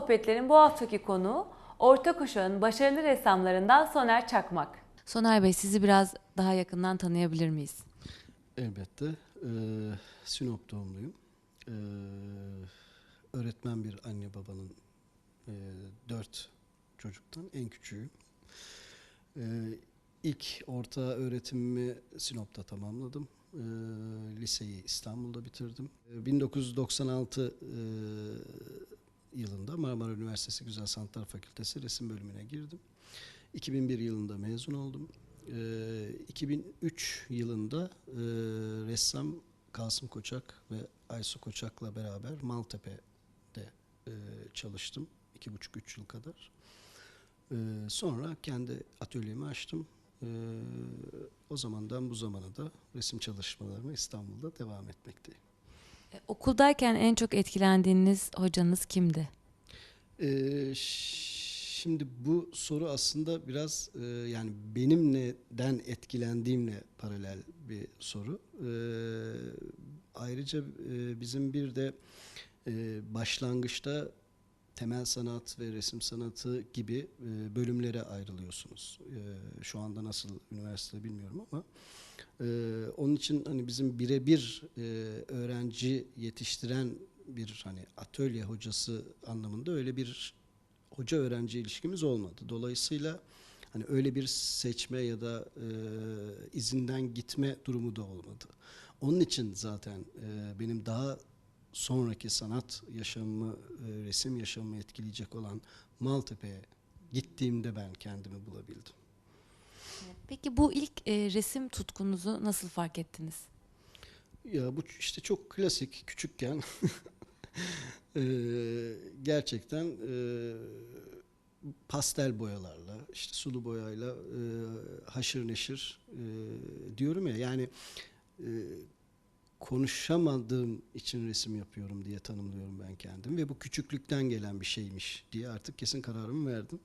Sohbetler'in bu haftaki konuğu orta kuşağın başarılı ressamlarından Soner Çakmak. Soner Bey sizi biraz daha yakından tanıyabilir miyiz? Elbette. Ee, Sinop doğumluyum. Ee, öğretmen bir anne babanın e, dört çocuktan en küçüğüm. Ee, ilk orta öğretimimi Sinop'ta tamamladım. Ee, liseyi İstanbul'da bitirdim. Ee, 1996 e, yılında Marmara Üniversitesi Güzel Sanatlar Fakültesi resim bölümüne girdim. 2001 yılında mezun oldum. Ee, 2003 yılında e, ressam Kasım Koçak ve Aysu Koçak'la beraber Maltepe'de e, çalıştım. iki buçuk üç yıl kadar. Ee, sonra kendi atölyemi açtım. Ee, o zamandan bu zamana da resim çalışmalarıma İstanbul'da devam etmekteyim. E, okuldayken en çok etkilendiğiniz hocanız kimdi? Ee, şimdi bu soru aslında biraz e, yani benim neden etkilendiğimle paralel bir soru. Ee, ayrıca e, bizim bir de e, başlangıçta temel sanat ve resim sanatı gibi e, bölümlere ayrılıyorsunuz. E, şu anda nasıl üniversite bilmiyorum ama e, onun için hani bizim birebir e, öğrenci yetiştiren bir hani atölye hocası anlamında öyle bir hoca öğrenci ilişkimiz olmadı. Dolayısıyla hani öyle bir seçme ya da e, izinden gitme durumu da olmadı. Onun için zaten e, benim daha sonraki sanat yaşamımı, e, resim yaşamımı etkileyecek olan Maltepe'ye gittiğimde ben kendimi bulabildim. Peki bu ilk e, resim tutkunuzu nasıl fark ettiniz? Ya bu işte çok klasik küçükken e, gerçekten e, pastel boyalarla işte sulu boyayla e, haşır neşir e, diyorum ya yani e, konuşamadığım için resim yapıyorum diye tanımlıyorum ben kendimi ve bu küçüklükten gelen bir şeymiş diye artık kesin kararımı verdim.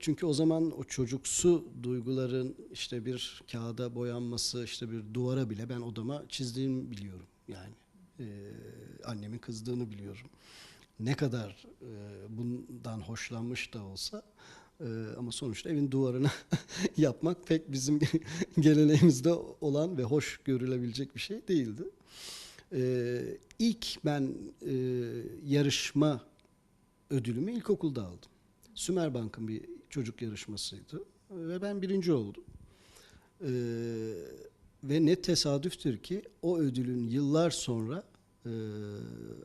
Çünkü o zaman o çocuksu duyguların işte bir kağıda boyanması, işte bir duvara bile ben odama çizdiğimi biliyorum. Yani annemin kızdığını biliyorum. Ne kadar bundan hoşlanmış da olsa ama sonuçta evin duvarına yapmak pek bizim geleneğimizde olan ve hoş görülebilecek bir şey değildi. E, ilk ben yarışma ödülümü ilkokulda aldım. Sümer Bank'ın bir çocuk yarışmasıydı ve ben birinci oldum. Ee, ve ne tesadüftür ki o ödülün yıllar sonra e,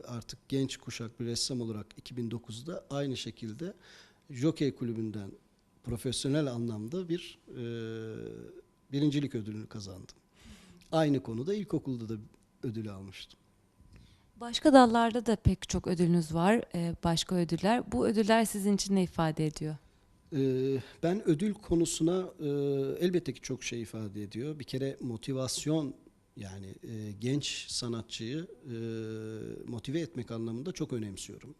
artık genç kuşak bir ressam olarak 2009'da aynı şekilde Jockey Kulübü'nden profesyonel anlamda bir e, birincilik ödülünü kazandım. Aynı konuda ilkokulda da ödül almıştım. Başka dallarda da pek çok ödülünüz var, e, başka ödüller. Bu ödüller sizin için ne ifade ediyor? Ee, ben ödül konusuna e, elbette ki çok şey ifade ediyor. Bir kere motivasyon yani e, genç sanatçıyı motive etmek anlamında çok önemsiyorum.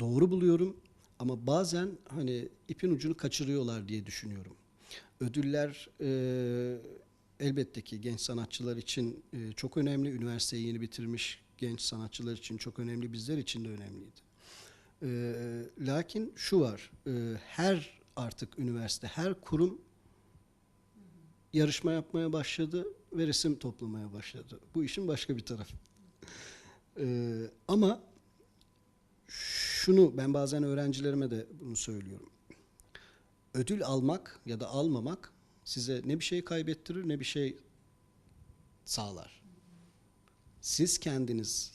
Doğru buluyorum ama bazen hani ipin ucunu kaçırıyorlar diye düşünüyorum. Ödüller elbette ki genç sanatçılar için e, çok önemli. Üniversiteyi yeni bitirmiş genç sanatçılar için çok önemli. Bizler için de önemliydi. E, lakin şu var. E, her artık üniversite, her kurum yarışma yapmaya başladı ve resim toplamaya başladı. Bu işin başka bir tarafı. E, ama şunu ben bazen öğrencilerime de bunu söylüyorum. Ödül almak ya da almamak size ne bir şey kaybettirir ne bir şey sağlar. Siz kendinize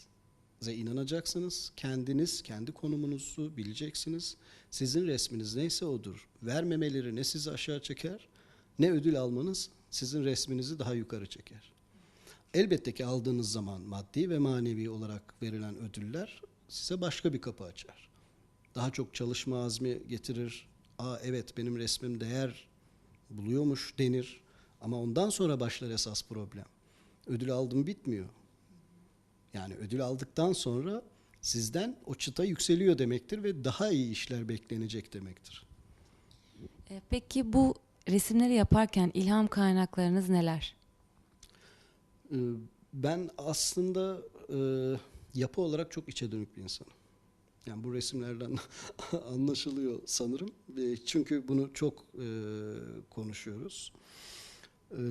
inanacaksınız. Kendiniz kendi konumunuzu bileceksiniz. Sizin resminiz neyse odur. Vermemeleri ne sizi aşağı çeker ne ödül almanız sizin resminizi daha yukarı çeker. Elbette ki aldığınız zaman maddi ve manevi olarak verilen ödüller size başka bir kapı açar. Daha çok çalışma azmi getirir. Aa evet benim resmim değer buluyormuş denir. Ama ondan sonra başlar esas problem. Ödül aldım bitmiyor. Yani ödül aldıktan sonra sizden o çıta yükseliyor demektir ve daha iyi işler beklenecek demektir. E, peki bu resimleri yaparken ilham kaynaklarınız neler? Ee, ben aslında e, yapı olarak çok içe dönük bir insanım. Yani bu resimlerden anlaşılıyor sanırım. E, çünkü bunu çok e, konuşuyoruz. E,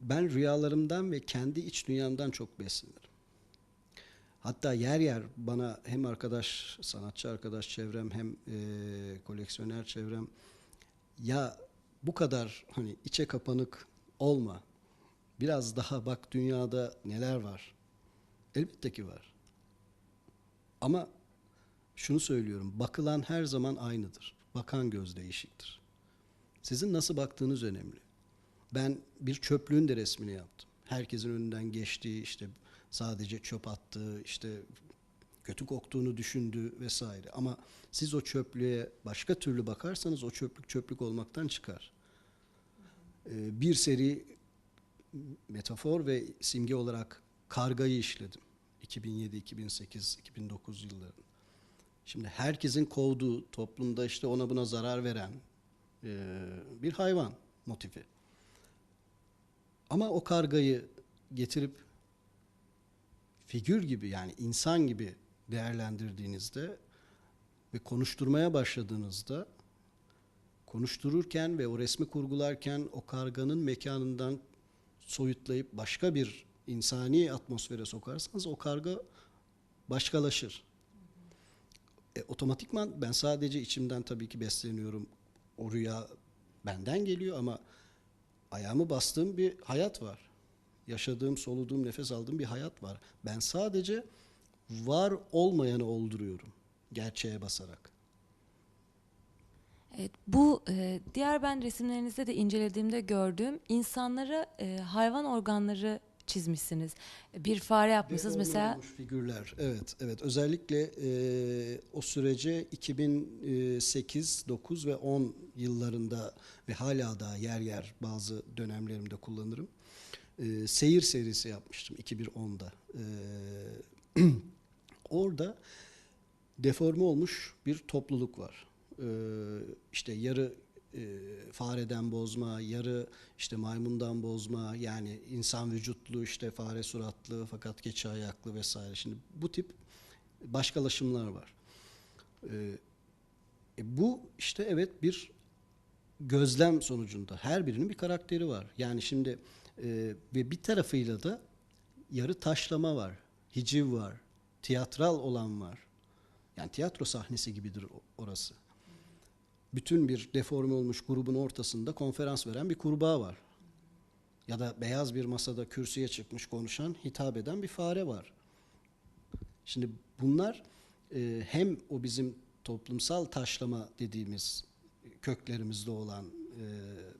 ben rüyalarımdan ve kendi iç dünyamdan çok beslenirim. Hatta yer yer bana hem arkadaş, sanatçı arkadaş çevrem hem e, koleksiyoner çevrem ya bu kadar hani içe kapanık olma. Biraz daha bak dünyada neler var. Elbette ki var. Ama şunu söylüyorum. Bakılan her zaman aynıdır. Bakan göz değişiktir. Sizin nasıl baktığınız önemli. Ben bir çöplüğün de resmini yaptım. Herkesin önünden geçtiği işte sadece çöp attığı işte kötü koktuğunu düşündüğü vesaire. Ama siz o çöplüğe başka türlü bakarsanız o çöplük çöplük olmaktan çıkar. Ee, bir seri metafor ve simge olarak kargayı işledim. 2007, 2008, 2009 yılların. Şimdi herkesin kovduğu toplumda işte ona buna zarar veren e, bir hayvan motifi. Ama o kargayı getirip figür gibi yani insan gibi değerlendirdiğinizde ve konuşturmaya başladığınızda konuştururken ve o resmi kurgularken o karganın mekanından soyutlayıp başka bir insani atmosfere sokarsanız o karga başkalaşır. E, otomatikman ben sadece içimden tabii ki besleniyorum. O rüya benden geliyor ama ayağımı bastığım bir hayat var. Yaşadığım, soluduğum, nefes aldığım bir hayat var. Ben sadece var olmayanı olduruyorum gerçeğe basarak. Evet, bu e, diğer ben resimlerinizde de incelediğimde gördüğüm insanlara e, hayvan organları çizmişsiniz. Bir fare yapmışsınız mesela. figürler. Evet, evet. Özellikle e, o sürece 2008, 9 ve 10 yıllarında ve hala da yer yer bazı dönemlerimde kullanırım. E, seyir serisi yapmıştım 2010'da. E, orada deforme olmuş bir topluluk var. E, işte yarı e, fareden bozma, yarı işte maymundan bozma, yani insan vücutlu işte fare suratlı fakat keçi ayaklı vesaire. Şimdi bu tip başkalaşımlar var. E, e, bu işte evet bir gözlem sonucunda her birinin bir karakteri var. Yani şimdi e, ve bir tarafıyla da yarı taşlama var, hiciv var, tiyatral olan var. Yani tiyatro sahnesi gibidir orası bütün bir deforme olmuş grubun ortasında konferans veren bir kurbağa var. Ya da beyaz bir masada kürsüye çıkmış konuşan, hitap eden bir fare var. Şimdi bunlar e, hem o bizim toplumsal taşlama dediğimiz köklerimizde olan e,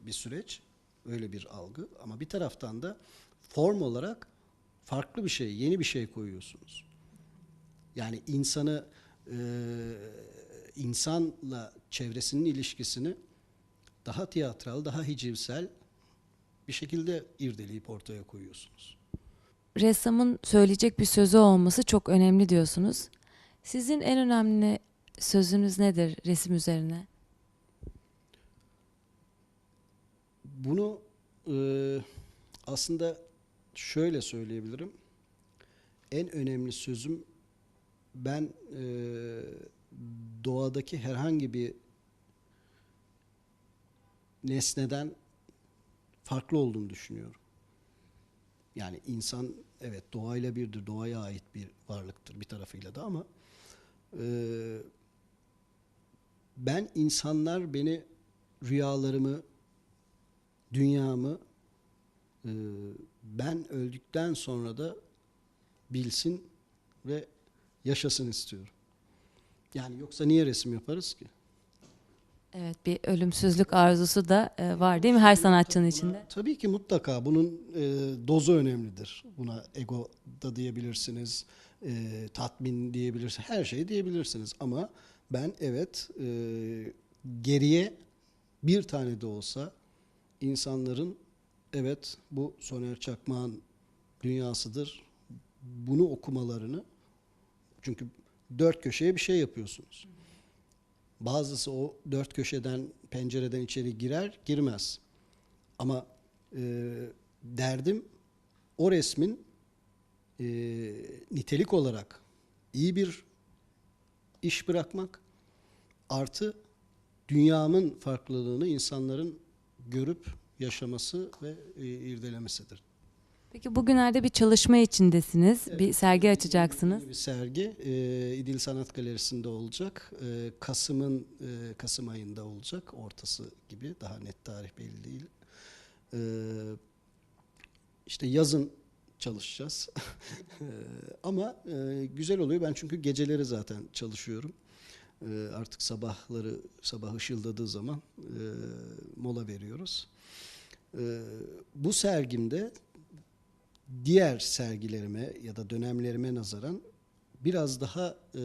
bir süreç, öyle bir algı ama bir taraftan da form olarak farklı bir şey, yeni bir şey koyuyorsunuz. Yani insanı e, insanla çevresinin ilişkisini daha tiyatral, daha hicivsel bir şekilde irdeleyip ortaya koyuyorsunuz. Ressamın söyleyecek bir sözü olması çok önemli diyorsunuz. Sizin en önemli sözünüz nedir resim üzerine? Bunu e, aslında şöyle söyleyebilirim. En önemli sözüm ben e, doğadaki herhangi bir nesneden farklı olduğunu düşünüyorum. Yani insan evet doğayla birdir, doğaya ait bir varlıktır bir tarafıyla da ama e, ben insanlar beni rüyalarımı, dünyamı e, ben öldükten sonra da bilsin ve yaşasın istiyorum. Yani yoksa niye resim yaparız ki? Evet bir ölümsüzlük arzusu da e, var değil mi her sanatçının içinde? Tabii ki mutlaka bunun e, dozu önemlidir. Buna ego da diyebilirsiniz, e, tatmin diyebilirsiniz, her şeyi diyebilirsiniz. Ama ben evet geriye bir tane de olsa insanların evet bu Soner Çakmak'ın dünyasıdır. Bunu okumalarını çünkü dört köşeye bir şey yapıyorsunuz. Bazısı o dört köşeden pencereden içeri girer girmez. Ama e, derdim o resmin e, nitelik olarak iyi bir iş bırakmak artı dünyamın farklılığını insanların görüp yaşaması ve e, irdelemesidir. Peki bugünlerde bir çalışma içindesiniz. Evet. Bir sergi açacaksınız. Bir sergi e, İdil Sanat Galerisi'nde olacak. E, Kasım'ın e, Kasım ayında olacak. Ortası gibi. Daha net tarih belli değil. E, işte yazın çalışacağız. Ama e, güzel oluyor. Ben çünkü geceleri zaten çalışıyorum. E, artık sabahları sabah ışıldadığı zaman e, mola veriyoruz. E, bu sergimde diğer sergilerime ya da dönemlerime nazaran biraz daha e,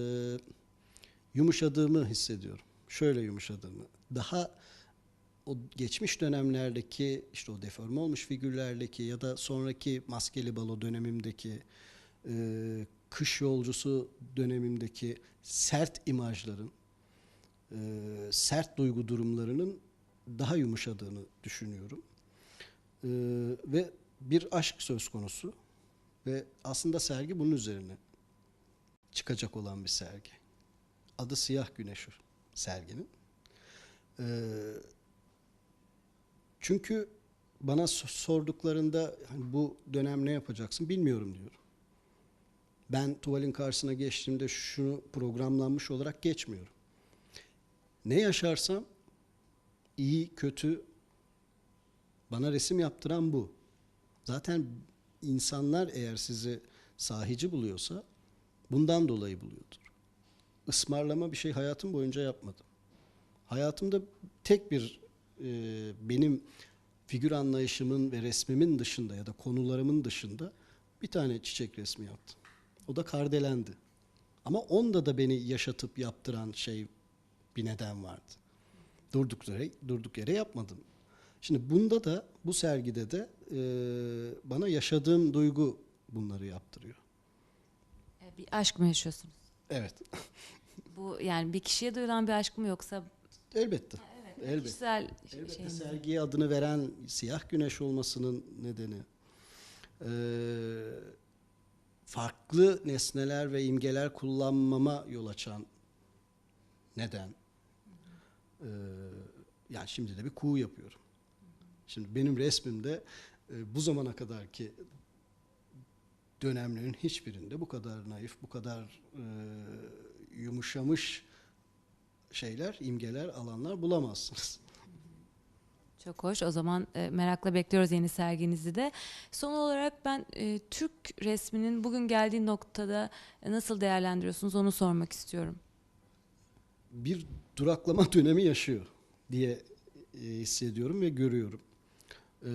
yumuşadığımı hissediyorum. Şöyle yumuşadığımı. Daha o geçmiş dönemlerdeki işte o deforme olmuş figürlerdeki ya da sonraki maskeli balo dönemimdeki e, kış yolcusu dönemimdeki sert imajların e, sert duygu durumlarının daha yumuşadığını düşünüyorum. E, ve bir aşk söz konusu ve aslında sergi bunun üzerine çıkacak olan bir sergi. Adı Siyah Güneş serginin. Ee, çünkü bana so- sorduklarında hani bu dönem ne yapacaksın bilmiyorum diyorum. Ben tuvalin karşısına geçtiğimde şunu programlanmış olarak geçmiyorum. Ne yaşarsam iyi, kötü bana resim yaptıran bu. Zaten insanlar eğer sizi sahici buluyorsa bundan dolayı buluyordur. Ismarlama bir şey hayatım boyunca yapmadım. Hayatımda tek bir e, benim figür anlayışımın ve resmimin dışında ya da konularımın dışında bir tane çiçek resmi yaptım. O da kardelendi. Ama onda da beni yaşatıp yaptıran şey bir neden vardı. Durduk yere, durduk yere yapmadım. Şimdi bunda da bu sergide de e, bana yaşadığım duygu bunları yaptırıyor. E, Bir aşk mı yaşıyorsunuz? Evet. Bu yani bir kişiye duyulan bir aşk mı yoksa Elbette. Elbette. kişisel Elbette şey mi? sergiye adını veren siyah güneş olmasının nedeni e, farklı nesneler ve imgeler kullanmama yol açan neden. E, yani şimdi de bir kuğu yapıyorum. Şimdi benim resmimde bu zamana kadarki dönemlerin hiçbirinde bu kadar naif, bu kadar e, yumuşamış şeyler, imgeler, alanlar bulamazsınız. Çok hoş. O zaman e, merakla bekliyoruz yeni serginizi de. Son olarak ben e, Türk resminin bugün geldiği noktada e, nasıl değerlendiriyorsunuz onu sormak istiyorum. bir duraklama dönemi yaşıyor diye e, hissediyorum ve görüyorum. Ee,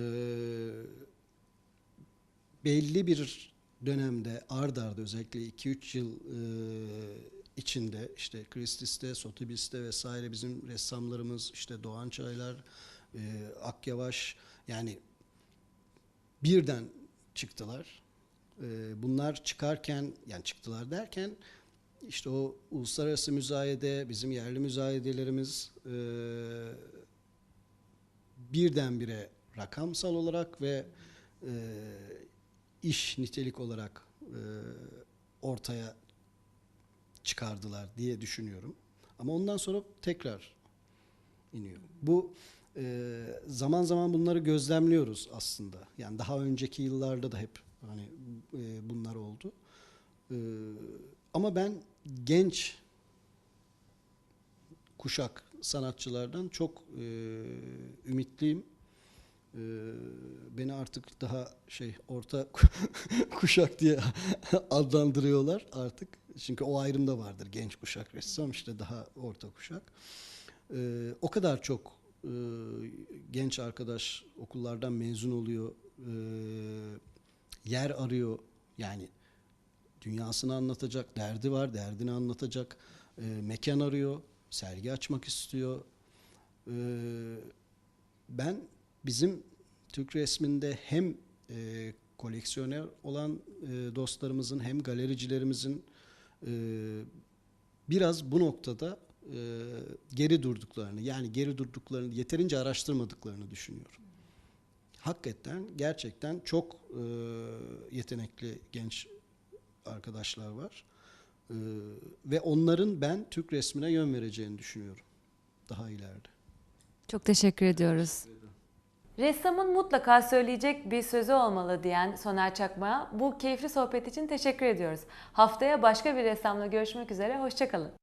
belli bir dönemde ard arda özellikle 2-3 yıl e, içinde işte Christie'ste, Sotheby's'te vesaire bizim ressamlarımız işte Doğan Çaylar, e, Akyavaş yani birden çıktılar. E, bunlar çıkarken yani çıktılar derken işte o uluslararası müzayede, bizim yerli müzayedelerimiz e, birdenbire rakamsal olarak ve e, iş nitelik olarak e, ortaya çıkardılar diye düşünüyorum. Ama ondan sonra tekrar iniyor. Bu e, zaman zaman bunları gözlemliyoruz aslında. Yani daha önceki yıllarda da hep hani e, bunlar oldu. E, ama ben genç kuşak sanatçılardan çok e, ümitliyim. E, beni artık daha şey orta kuşak diye adlandırıyorlar artık. Çünkü o ayrım da vardır. Genç kuşak ressam işte daha orta kuşak. E, o kadar çok e, genç arkadaş okullardan mezun oluyor. E, yer arıyor. Yani dünyasını anlatacak, derdi var, derdini anlatacak, e, mekan arıyor, sergi açmak istiyor. E, ben bizim Türk resminde hem e, koleksiyoner olan e, dostlarımızın hem galericilerimizin e, biraz bu noktada e, geri durduklarını yani geri durduklarını yeterince araştırmadıklarını düşünüyorum. Hakikaten gerçekten çok e, yetenekli genç arkadaşlar var. Ee, ve onların ben Türk resmine yön vereceğini düşünüyorum daha ileride. Çok teşekkür ediyoruz. Ressamın mutlaka söyleyecek bir sözü olmalı diyen Soner Çakmak'a bu keyifli sohbet için teşekkür ediyoruz. Haftaya başka bir ressamla görüşmek üzere, hoşçakalın.